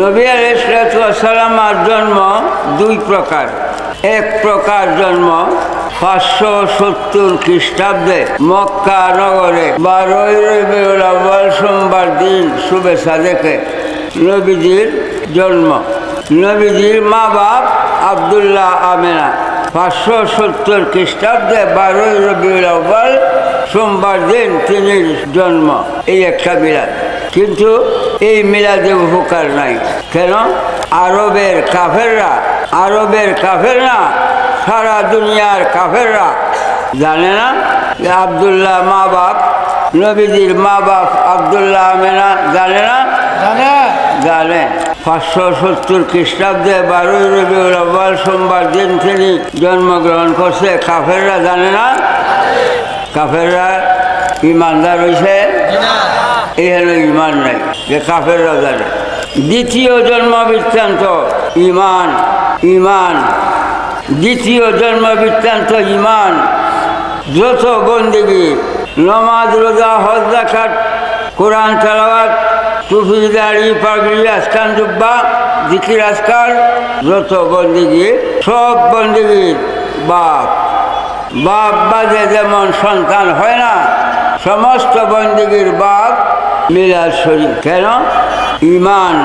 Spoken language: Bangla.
নবী আলাইসালামার জন্ম দুই প্রকার। এক প্রকার জন্ম পাঁচশো সত্তর খ্রিস্টাব্দে মক্কা নগরে বারোই রবিউল সোমবার দিন শুভেচ্ছা দেখে নবীজির জন্ম। নবীজির মা বাপ আবদুল্লাহ আমেনা পাঁচশো সত্তর খ্রিস্টাব্দে বারোই রবিউল সোমবার দিন তিনি জন্ম। এই একটা বিরাট। কিন্তু এই মিলাদে উপকার নাই। কেন? আরবের কাফেররা আরবের কাফেররা সারা দুনিয়ার কাফেররা জানে না? যে আবদুল্লাহ মা বাপ নবীজির মা বাপ আবদুল্লাহ আমেনা জানে না? জানে। জানে। পাঁচশো সত্তর খ্রিস্টাব্দে বারোই রবিউল আব্বাল সোমবার দিন তিনি জন্মগ্রহণ করছে। কাফেররা জানে না? কাফেররা ইমানদার হয়েছে এখানে ইমান নাই, যে কাফেররা জানে। দ্বিতীয় জন্ম বৃত্তান্ত ইমান ইমান। দ্বিতীয় জন্ম বৃত্তান্ত ইমান। যত বন্দিগি, নমাজ, রোজা, হজ জাকাত কোরআন, তালাওয়াত টুপি দাড়ি, পাগড়ি আজকান জুব্বা, জিকির, আজকার, যত বন্দিগি, সব বন্দিগির বাপ। বাপ বাদে যেমন সন্তান হয় না, সমস্ত বন্দিগির বাপ মিলাদ শরীফ কেন? ইমান।